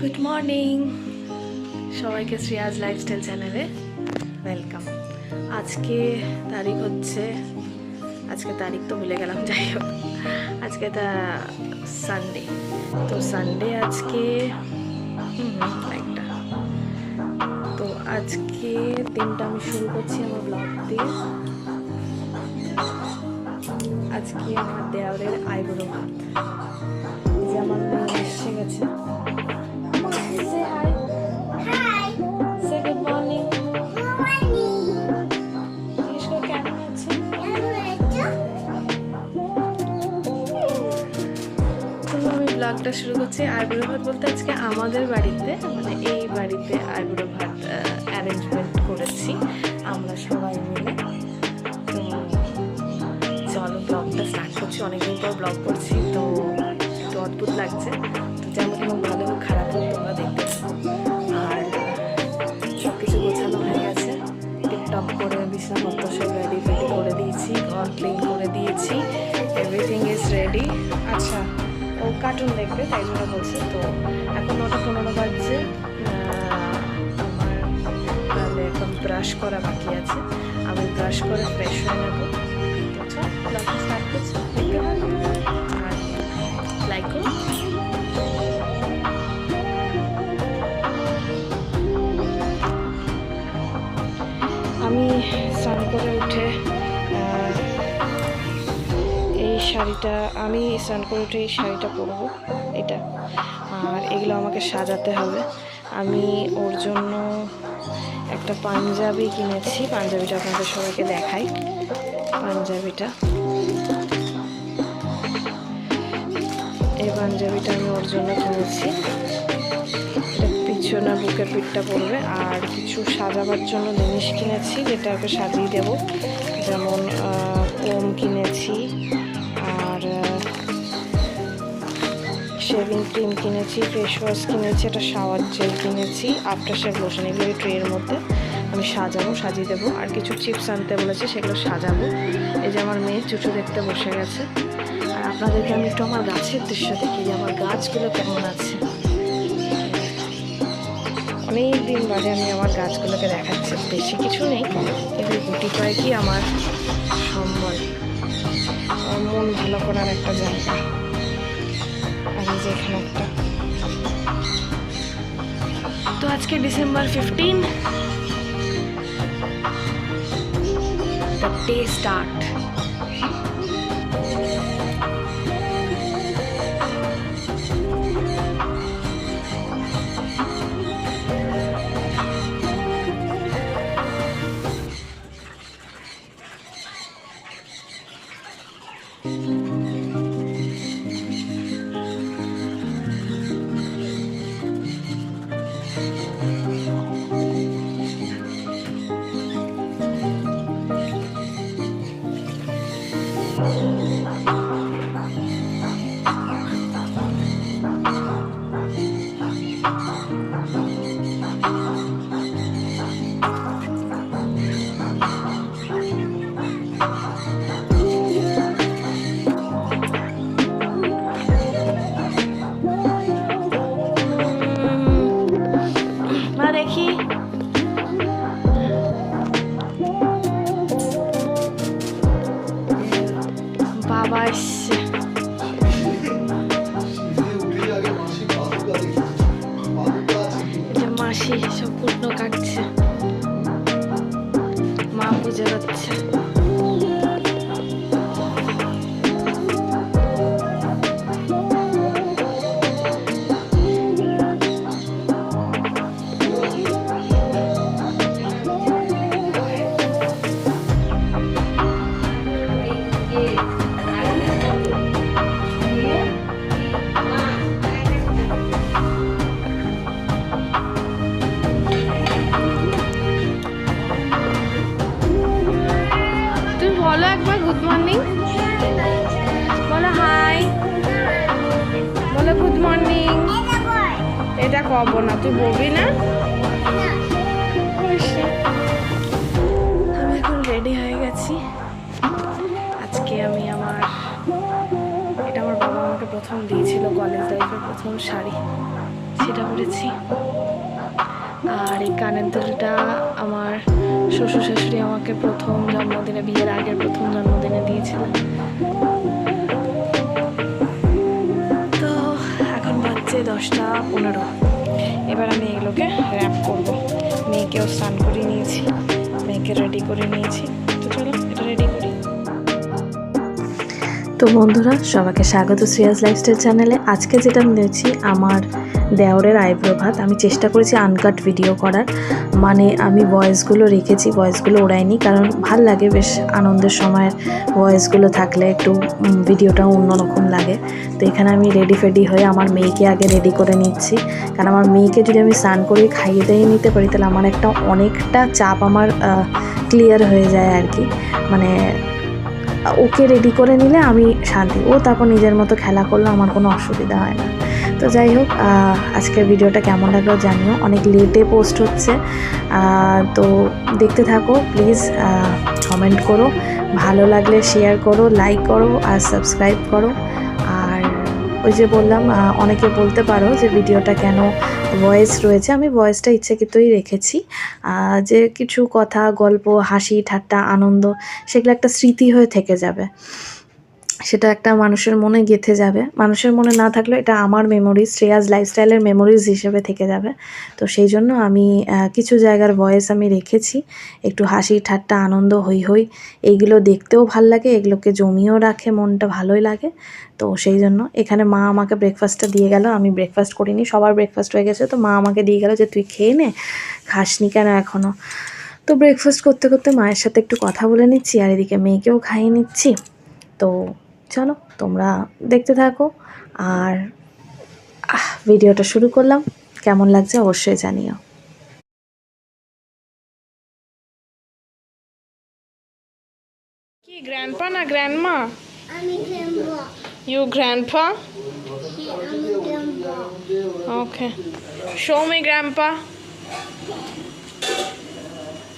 Good morning সবাইকে Shreya's lifestyle চ্যানেলে welcome আজকে তারিখ হচ্ছে, আজকে তারিখ তো ভুলে গেলাম যাই হোক আজকে তা সানডে তো সানডে আজকে একটা। তো আজকে দিনটা আমি শুরু করছি আমার ব্লগ দিয়ে। আজকে আমার দেওয়ালের আইবুড়ো ভাত আমি ব্লগটা শুরু করছি আইবুড়ো ভাত বলতে আজকে আমাদের বাড়িতে মানে এই বাড়িতে আইবুড়ো বিছানাপত্র সব রেডি ফেডি করে দিয়েছি, ঘর ক্লিন করে দিয়েছি এভরিথিং ইজ রেডি আচ্ছা ও কার্টুন দেখবে, তাই জন্য বলছে তো। এখন নটা পনেরো বাজছে আমার তাহলে এখন ব্রাশ করা বাকি আছে। আমি ব্রাশ করে ফ্রেশ হয়ে নেব। স্টার্ট করছি? শাড়িটা, আমি স্নান করে উঠে এই শাড়িটা পরবো, এটা। আর এগুলো আমাকে সাজাতে হবে। আমি ওর জন্য একটা পাঞ্জাবি কিনেছি, পাঞ্জাবিটা আপনাদের সবাইকে দেখাই। পাঞ্জাবিটা। এই পাঞ্জাবিটা আমি ওর জন্য কিনেছি। পিছনে বুকের পিঠটা পড়বে আর কিছু সাজাবার জন্য জিনিস কিনেছি যেটা ওকে সাজিয়ে দেবো। যেমন কোম কিনেছি শেভিং ক্রিম কিনেছি ফেস ওয়াশ কিনেছি, একটা শাওয়ার জেল কিনেছি আফটার শেভ লোশন এগুলো ট্রের মধ্যে আমি সাজাবো, সাজিয়ে দেবো। আর কিছু চিপস আনতে বলেছি, সেগুলো সাজাবো। এই যে আমার মেয়ে চুচু দেখতে বসে গেছে। আর আপনাদেরকে আমি একটু আমার গাছের দৃশ্য দেখি যে আমার গাছগুলো কেমন আছে? অনেক দিন বাদে আমি আমার গাছগুলোকে দেখাচ্ছি, বেশি কিছু নেই, কিন্তু গুটি কয়েকই আমার সম্বল। মন ভালো করার একটা জায়গা। আর এই যে এখানে একটা তো আজকে December fifteen the day start take it. সব কুটনো কাটছে। মা পুজো করছে। Good morning. বলো হাই। বলো গুড মর্নিং। এটা কব না, তুই বলবি না? আমি এখন রেডি হয়ে গেছি। আজকে আমি আমার, এটা আমার বাবা আমাকে প্রথম দিয়েছিল, কলেজ লাইফের প্রথম শাড়ি। সেটা পরেছি। আর এই কানের দুলটা আমার শ্বশুর শাশুড়ি আমাকে প্রথম জন্মদিনে, বিয়ের আগের প্রথম জন্মদিনে দিয়েছিলেন। তো এখন বাজছে দশটা পনেরো। এবার আমি এগুলোকে র্যাপ করব। মেয়েকেও স্নান করে নিয়েছি, মেয়েকে রেডি করে নিয়েছি। তো চলো, এটা রেডি করি। তো বন্ধুরা, সবাইকে স্বাগত শ্রেয়াস লাইফস্টাইল চ্যানেলে। আজকে যেটা নিয়েছি, আমার দেওরের আইব্রো ভাত আমি চেষ্টা করেছি আনকাট ভিডিও করার। মানে আমি ভয়েসগুলো রেখেছি ভয়েসগুলো ওড়াইনি কারণ ভালো লাগে বেশ আনন্দের সময়ের ভয়েসগুলো থাকলে একটু উম, ভিডিওটাও অন্যরকম লাগে। তো এখানে আমি রেডি ফেডি হয়ে আমার মেয়েকে আগে রেডি করে নিচ্ছি। কারণ আমার মেয়েকে যদি আমি স্নান করে খাইয়ে দিয়ে নিতে পারি তাহলে আমার একটা অনেকটা চাপ আমার ক্লিয়ার হয়ে যায় আর কি। মানে ওকে রেডি করে নিলে আমি শান্তি। ও তারপর নিজের মতো খেলা করলে আমার কোনো অসুবিধা হয় না। তো যাই হোক আজকের ভিডিওটা কেমন লাগল জানিও। অনেক লেটে পোস্ট হচ্ছে। তো দেখতে থাকো প্লিজ কমেন্ট করো। ভালো লাগলে শেয়ার করো লাইক করো আর সাবস্ক্রাইব করো। আর ওই যে বললাম অনেকে বলতে পারো যে ভিডিওটা কেন ভয়েস রয়েছে। আমি ভয়েসটা ইচ্ছাকৃতই রেখেছি। যে কিছু কথা, গল্প, হাসি, ঠাট্টা, আনন্দ, সেগুলো একটা স্মৃতি হয়ে থেকে যাবে। সেটা একটা মানুষের মনে গেঁথে যাবে। মানুষের মনে না থাকলেও এটা আমার মেমোরিজ শ্রেয়াজ লাইফস্টাইলের মেমোরিজ হিসেবে থেকে যাবে। তো সেই জন্য আমি কিছু জায়গার ভয়েস আমি রেখেছি। একটু হাসি, ঠাট্টা, আনন্দ হই হই এইগুলো দেখতেও ভালো লাগে, এগুলোকে জমিয়েও রাখে, মনটা ভালোই লাগে। তো সেই জন্য এখানে মা আমাকে ব্রেকফাস্টটা দিয়ে গেল। আমি ব্রেকফাস্ট করিনি, সবার ব্রেকফাস্ট হয়ে গেছে। তো মা আমাকে দিয়ে গেল যে, তুই খেয়ে নে, খাসনি কেন এখনও তো ব্রেকফাস্ট করতে করতে মায়ের সাথে একটু কথা বলে নিচ্ছি, আর এদিকে মেয়েকেও খাইয়ে নিচ্ছি। তো চলো তোমরা দেখতে থাকো আর আহ, ভিডিওটা শুরু করলাম কেমন লাগছে অবশ্যই জানিও কি গ্র্যান্ডপা না গ্র্যান্ডমা আমি খেলব you grandpa Okay. Show me, Grandpa.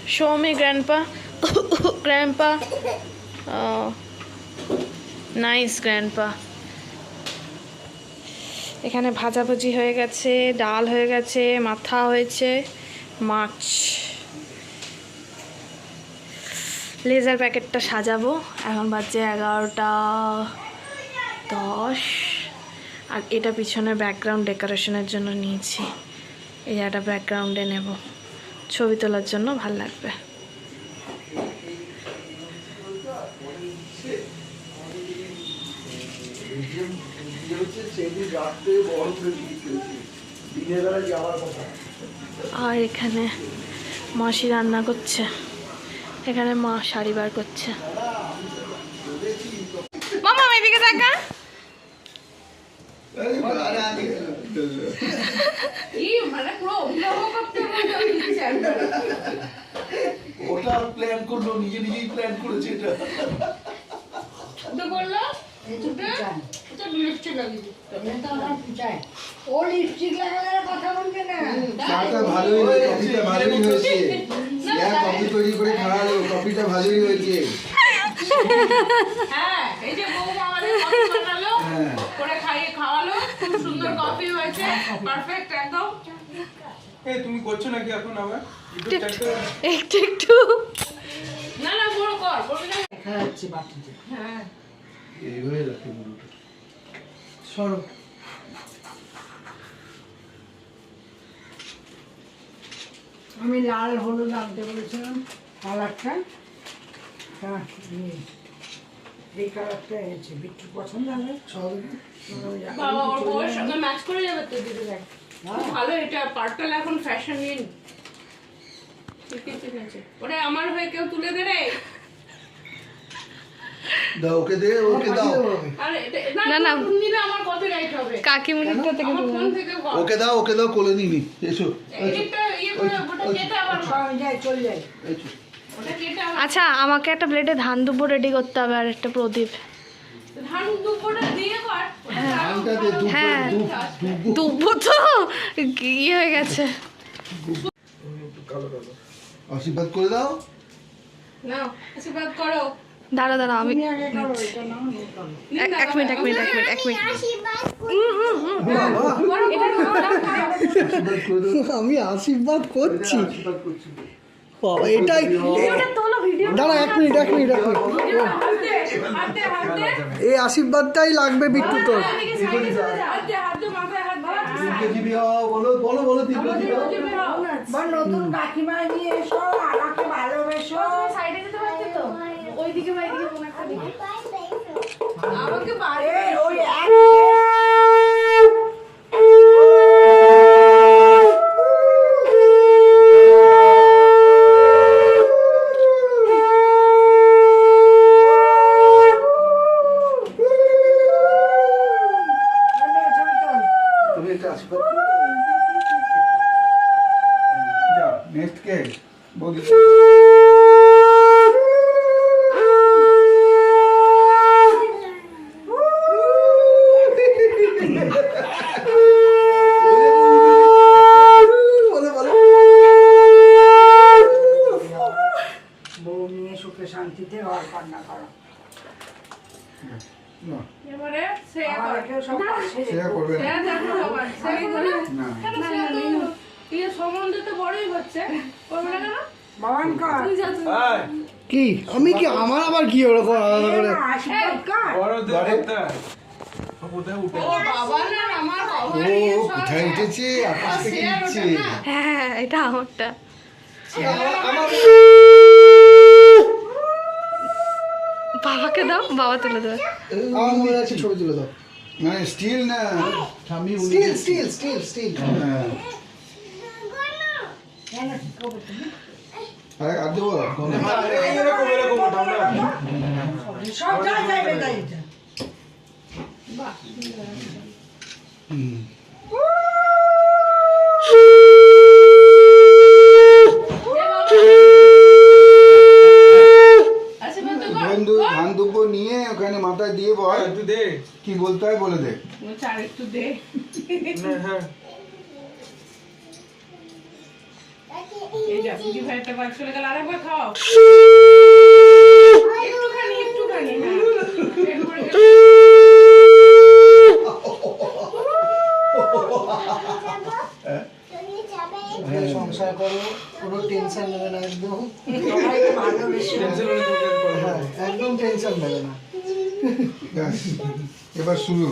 Show me, Grandpa. grandpa. Oh. Nice, grandpa এখানে ভাজাভুজি হয়ে গেছে ডাল হয়ে গেছে মাথা হয়েছে মাছ। লেজার প্যাকেটটা সাজাবো। এখন বাজছে এগারোটা দশ। আর এটা পিছনে ব্যাকগ্রাউন্ড ডেকোরেশনের জন্য নিয়েছি। এই একটা ব্যাকগ্রাউন্ডে নেব। ছবি তোলার জন্য ভালো লাগবে। আর এখানে মাসি রান্না করছে। এখানে মা শাড়ি বার করছে। মামা এদিকে দেখা ওটা প্ল্যান করল নিজে নিজেই প্ল্যান করেছে এটা। ও লিপস্টিক লাগানোর কথা বলছে না। চাটা ভালোই কফিটা ভালোই হয়েছে। এক কফি তৈরি করে খাওয়ালো কফিটা ভালোই হয়েছে। হ্যাঁ এই যে বৌমা আমাদের কফি বানালো হ্যাঁ। করে খাইয়ে খাওয়ালো খুব সুন্দর কফি হয়েছে পারফেক্ট একদম। এই তুমি করছ নাকি এখন আবার? একটু একটু না না বড় কর বড় না হ্যাঁ। এইভাবে রাখে মুড়োটা সরো। আমি লাল হলুদ আনতে বলেছিলাম। কালারটা তা এই- কালারটা এনেছি। বিট্টু পছন্দ হবে? সব বাবা ওর বউয়ের সঙ্গে ম্যাচ করে যাবে তো দিদি দেখ। ভালো এটা পার্পল এখন ফ্যাশন ওরে আমার হয়ে কেউ তুলে দে রে দাও ওকে দে ওকে দাও। আরে না, না না। না আমার কপিরাইট হবে। কাকিমুনিটা থেকে ফোন থেকে ওকে দাও ওকে দাও কোলে নিবি এসো। ইয়ে আচ্ছা আমাকে একটা প্লেটে ধান দুব্বো রেডি করতে হবে আর একটা প্রদীপ। হ্যাঁ। দুব্বো দুব্বো তো? ইয়ে হয়ে গেছে? আশীর্বাদ করে দাও। নাও আশীর্বাদ করো। দাঁড়া দাঁড়া আমি এক মিনিট এক মিনিট এক মিনিট এক মিনিট। আমি আশীর্বাদ করছি। বাবা এটাই দাঁড়া এক মিনিট এক মিনিট এক মিনিট। হাতে হাতে হাতে এই আশীর্বাদটাই লাগবে বিট্টু তোর। হাতে হাতে মাথায় হাত দাও দীর্ঘজীবী হও বলো বলো বলো দীর্ঘজীবী হও বা নতুন কাকিমা নিয়ে এসো আমাকে ভালোবেসো। সাইডে তো বা এদিকে কোন একটা দিকে। আমাকে বাড়ি ওই এক তুমি একটা আশীর্বাদ করো। যা নেক্সট কে? বৌদি। বলো বলো বউ নিয়ে সুখে শান্তিতে ঘর কান্না করো না, এবারে শ্রেয়া করে আমাকেও সব পাশে সেটা করবে না শ্রেয়া দেখো সবার শ্রেয়া করে না কেন শ্রেয়া তো ইয়ে সম্বন্ধ তো বড়ই হচ্ছে করবে না কেন ভগবান কর তুই যা তুই কি আমি কি আমার আবার কি ওরকম আলাদা করে। আশীর্বাদ কর? বড় দেবতা কোথায় উঠে। ও বাবা না আমার বাবা কোথায় উঠেছে আকাশ থেকে নিচ্ছে। হ্যাঁ এটা আমারটা। বাবাকে দাও বাবা তুলে দেবে। আমার মনে আছে ছবি তুলে দাও। মানে স্টিল না। Steel steel steel steel. হ্যাঁ। আরে আর দেবো এরকম এরকম সব যাইবে তাই মাথায় দিয়ে বল। একটু দে। কি বলতে হয় বলে দে। একটু দে। হ্যাঁ। এই যা কি ভাইটা বাদ চলে গেল আরেকবার খাও একটুখানি একটুখানি হ্যাঁ। সংসার করো কোনো টেনশন নেবে না একদম। হ্যাঁ একদম টেনশন নেবে না। এবার শুরু।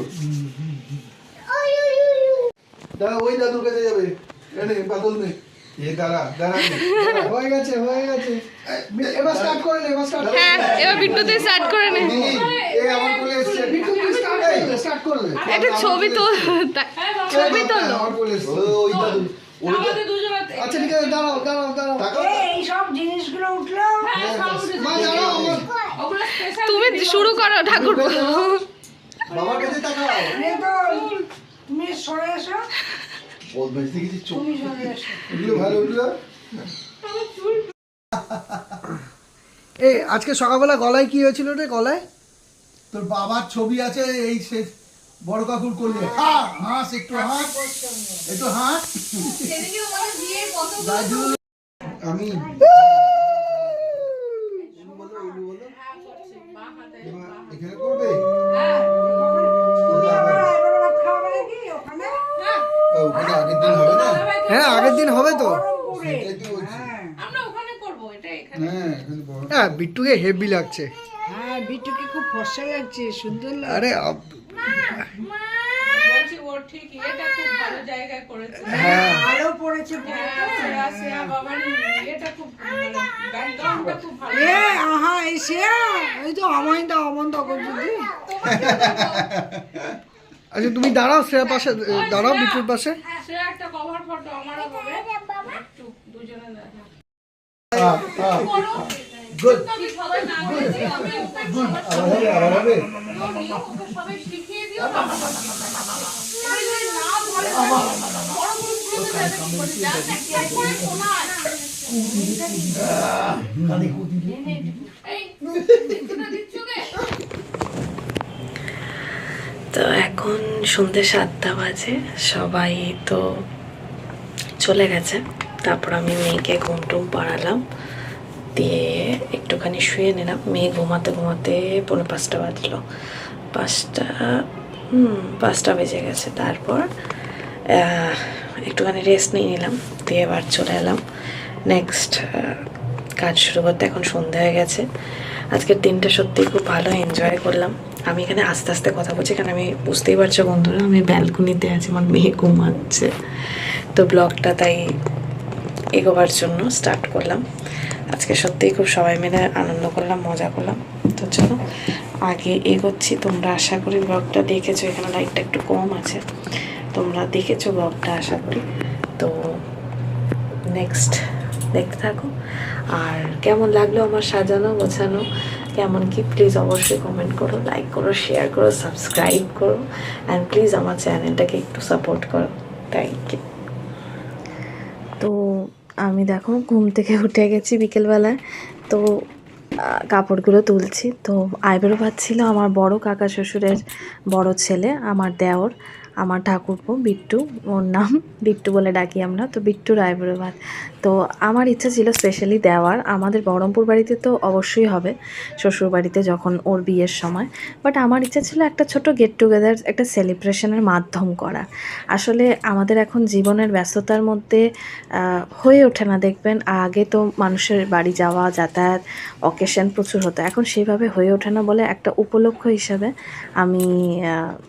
দাদা ওই দাদুর কাছে যাবে। এনে বাদল নেই এ দাঁড়া দাঁড়া হয়ে গেছে হয়ে গেছে। এবার স্টার্ট করে নে এবার স্টার্ট হ্যাঁ এবার বিট্টুতে স্টার্ট করে নে। এ আমার কোলে এসছে। বিট্টু তুই স্টার্ট করলে স্টার্ট করলে। একটা ছবি তো বাবা। ছবি তোলো আমার কোলে এসছে। ও, ওই দাদু ওই আমাদের দুজনের আচ্ছা ঠিক আছে দাঁড়াও দাঁড়াও দাঁড়াও। এই সব জিনিসগুলো উঠল। সব উঠেছে। মা দাঁড়াও আমার ওগুলো স্পেশাল তুমি শুরু করো ঠাকুর বাবার কাছে টাকাও এ তো তুমি সরে এসো। বদমাইশ দেখেছি চোখ। তুমি সরে এসো। এগুলো ভালো উঠল এই আজকে সকালবেলা গলায় কি হয়েছিল রে গলায়? তোর বাবার ছবি আছে এই সে বড় কাকুর করলে হা হাস একটু হাঁস একটু হাঁস। আমি আগের দিন হবে তো? হ্যাঁ আমরা ওখানে করব এটা এখানে। হ্যাঁ এখানে বড়। হ্যাঁ বিট্টুকে হেভি লাগছে। হ্যাঁ বিটুকে খুব ফর্সা লাগছে সুন্দর আরে আব- বলছি ওর ঠিক এটা খুব ভালো জায়গায় করেছে। ভালো পড়েছে শ্রেয়া শ্রেয়া বাবার এটা খুব ব্যাকগ্রাউন্ডটা খুব ভালো এ আহা এই সে এই তো আমায় দাও অমন দাও করছ তুই আচ্ছা তুমি দাঁড়াও শ্রেয়া পাশে দাঁড়াও বিট্টুর পাশে একটা কভার ফটো আমারও হবে একটু দুজনে দেখা গুড হবে সবাই শিখিয়ে দিও না এবার যদি না ধরে বড় গ্রুপগুলো যাবে কি করে যার এক করে শোনায় কানে কুদি এই দিচ্ছুটা দিচ্ছুকে তো এখন সন্ধ্যে সাতটা বাজে, সবাই তো চলে গেছে। তারপর আমি মেয়েকে ঘুম টুম পাড়ালাম, দিয়ে একটুখানি শুয়ে নিলাম। মেয়ে ঘুমাতে ঘুমাতে পনেরো পাঁচটা বাজলো। পাঁচটা, হুম, পাঁচটা বেজে গেছে। তারপর একটুখানি রেস্ট নিয়ে নিলাম, দিয়ে এবার চলে এলাম। নেক্সট কাজ শুরু করতে এখন সন্ধ্যা হয়ে গেছে। আজকের দিনটা সত্যিই খুব ভালো এনজয় করলাম। আমি এখানে আস্তে আস্তে কথা বলছি, কারণ আমি বুঝতেই পারছ বন্ধুরা, আমি ব্যালকনিতে আছি, আমার মেয়ে ঘুমাচ্ছে। তো ব্লগটা তাই এগোবার জন্য স্টার্ট করলাম। আজকে সত্যিই খুব সবাই মিলে আনন্দ করলাম, মজা করলাম। তো চলো, আগে এগোচ্ছি। তোমরা আশা করি ব্লগটা দেখেছ, এখানে লাইটটা একটু কম আছে। তোমরা দেখেছ ব্লগটা, আশা করি। তো নেক্সট দেখতে থাকো। আর কেমন লাগল আমার সাজানো, গোছানো? কেমন কি প্লিজ অবশ্যই কমেন্ট করো লাইক করো শেয়ার করো সাবস্ক্রাইব করো অ্যান্ড প্লিজ আমার চ্যানেলটাকে একটু সাপোর্ট করো। থ্যাংক ইউ তো আমি দেখো ঘুম থেকে উঠে গেছি বিকেলবেলায় তো কাপড়গুলো তুলছি। তো, আইব্রো ভাত ছিল আমার বড় কাকা শ্বশুরের বড় ছেলে, আমার দেওর। আমার ঠাকুরপো, বিট্টু, ওর নাম বিট্টু বলে ডাকি আমরা, তো বিট্টু আইব্রো ভাত তো আমার ইচ্ছা ছিল স্পেশালি দেওয়ার, আমাদের বহরমপুর বাড়িতে তো অবশ্যই হবে শ্বশুর বাড়িতে যখন ওর বিয়ের সময় বাট আমার ইচ্ছা ছিল একটা ছোট গেট টুগেদার একটা সেলিব্রেশনের মাধ্যম করা। আসলে আমাদের এখন জীবনের ব্যস্ততার মধ্যে হয়ে ওঠে না, দেখবেন আগে তো মানুষের বাড়ি যাওয়া, যাতায়াত অকেশন প্রচুর হতো, এখন সেভাবে হয়ে ওঠে না বলে একটা উপলক্ষ হিসাবে আমি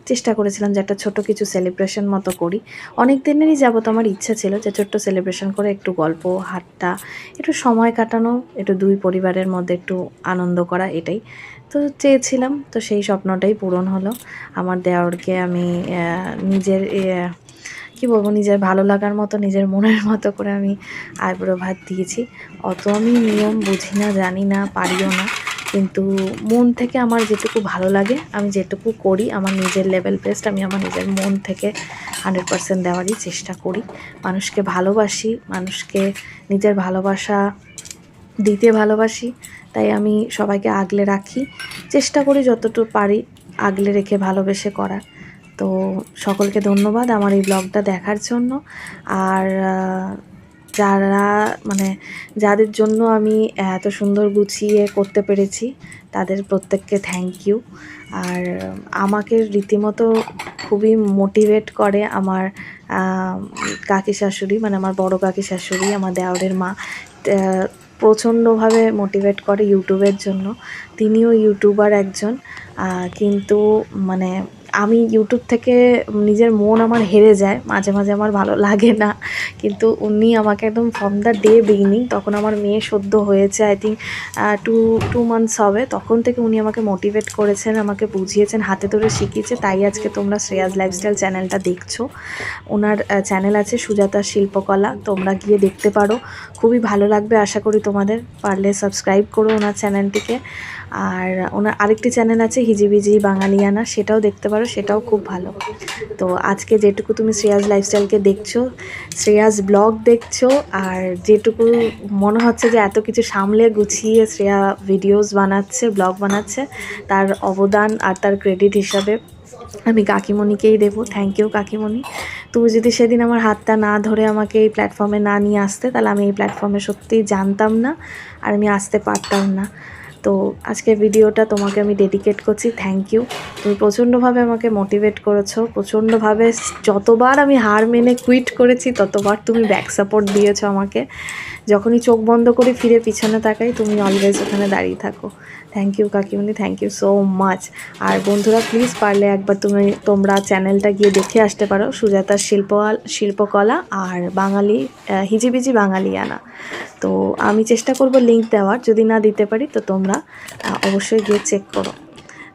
চেষ্টা করেছিলাম যে একটা ছোট কিছু সেলিব্রেশন মতো করি। অনেক দিনেরই যাবত আমার ইচ্ছা ছিল যে ছোট্ট সেলিব্রেশন করে একটু গল্প, হাট্টা, একটু সময় কাটানো, একটু দুই পরিবারের মধ্যে একটু আনন্দ করা এটাই। তো চেয়েছিলাম, তো সেই স্বপ্নটাই পূরণ হলো। আমার দেওয়ারকে আমি নিজের কি বলব, নিজের ভালো লাগার মতো, নিজের মনের মতো করে আমি আইব্রো ভাত দিয়েছি। অত আমি নিয়ম বুঝি না, জানি না, পারিও না। কিন্তু মন থেকে আমার যেটুকু ভালো লাগে, আমি যেটুকু করি, আমার নিজের লেভেল বেস্ট আমি আমার নিজের মন থেকে হান্ড্রেড পার্সেন্ট দেওয়ারই চেষ্টা করি। মানুষকে ভালোবাসি, মানুষকে নিজের ভালোবাসা দিতে ভালোবাসি, তাই আমি সবাইকে আগলে রাখি। চেষ্টা করি যতটুকু পারি আগলে রেখে ভালোবেসে করার। তো সকলকে ধন্যবাদ আমার এই ব্লগটা দেখার জন্য। আর যারা মানে যাদের জন্য আমি এত সুন্দর গুছিয়ে করতে পেরেছি, তাদের প্রত্যেককে থ্যাংক ইউ আর আমাকে রীতিমতো খুবই মোটিভেট করে আমার কাকি শাশুড়ি মানে আমার বড় কাকি শাশুড়ি, আমার দেওরের মা প্রচণ্ডভাবে মোটিভেট করে ইউটিউবের জন্য। তিনিও ইউটিউবার একজন কিন্তু মানে আমি ইউটিউব থেকে নিজের মন আমার হেরে যায়, মাঝে মাঝে আমার ভালো লাগে না। কিন্তু উনি আমাকে একদম ফ্রম দ্য ডে বিগিনিং তখন আমার মেয়ে সদ্য হয়েছে I think two two months হবে, তখন থেকে উনি আমাকে মোটিভেট করেছেন, আমাকে বুঝিয়েছেন, হাতে ধরে শিখিয়েছে, তাই আজকে তোমরা শ্রেয়াজ লাইফস্টাইল চ্যানেলটা দেখছ। ওনার চ্যানেল আছে সুজাতা শিল্পকলা, তোমরা গিয়ে দেখতে পারো। খুবই ভালো লাগবে। আশা করি তোমাদের পারলে সাবস্ক্রাইব করো ওনার চ্যানেলটিকে আর ওনার আরেকটি চ্যানেল আছে, হিজিবিজি বাঙালিয়ানা, সেটাও দেখতে পারো, সেটাও খুব ভালো। তো আজকে যেটুকু তুমি শ্রেয়াজ লাইফস্টাইলকে দেখছ শ্রেয়াজ ব্লগ দেখছ, আর যেটুকু মনে হচ্ছে যে এত কিছু সামলে গুছিয়ে শ্রেয়া ভিডিওস বানাচ্ছে ব্লগ বানাচ্ছে, তার অবদান আর তার ক্রেডিট হিসাবে আমি কাকিমণিকেই দেবো থ্যাংক ইউ কাকিমণি। তুমি যদি সেদিন আমার হাতটা না ধরে আমাকে এই প্ল্যাটফর্মে না নিয়ে আসতে, তাহলে আমি এই প্ল্যাটফর্মে সত্যিই জানতাম না আর আমি আসতে পারতাম না। তো আজকের ভিডিওটা তোমাকে আমি ডেডিকেট করছি থ্যাংক ইউ তুমি প্রচণ্ডভাবে আমাকে মোটিভেট করেছ, প্রচণ্ডভাবে যতবার আমি হার মেনে কুইট করেছি, ততবার তুমি ব্যাক সাপোর্ট দিয়েছ আমাকে। যখনই চোখ বন্ধ করে, ফিরে পিছনে তাকাই, তুমি অলওয়েজ ওখানে দাঁড়িয়ে থাকো। থ্যাংক ইউ কাকিমণি থ্যাংক ইউ সো মাচ আর বন্ধুরা প্লিজ পারলে একবার তুমি, তোমরা চ্যানেলটা গিয়ে দেখে আসতে পারো সুজাতার শিল্প শিল্পকলা আর বাঙালি হিজিবিজি বাঙালিয়ানা। তো আমি চেষ্টা করব লিংক দেওয়ার, যদি না দিতে পারি, তো তোমরা অবশ্যই গিয়ে চেক করো।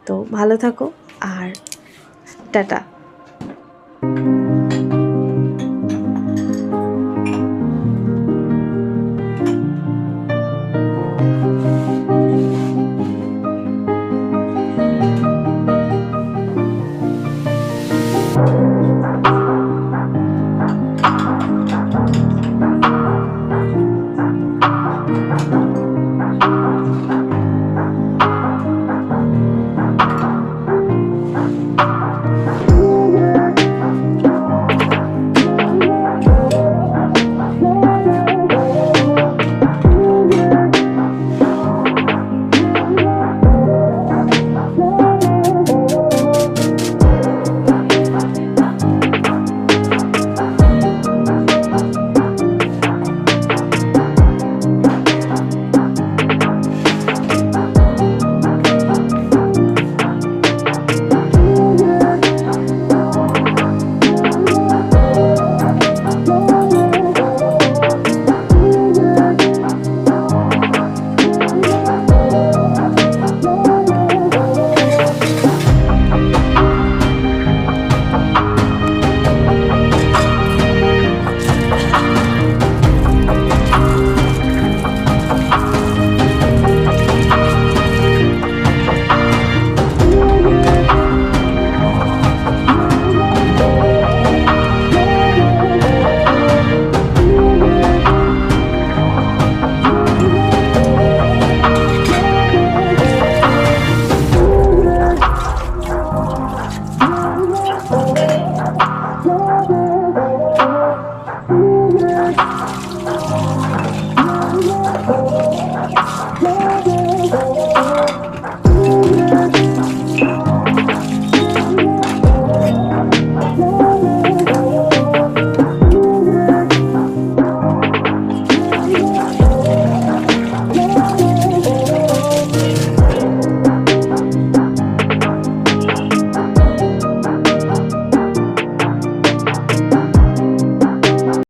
তো ভালো থাকো, আর টাটা।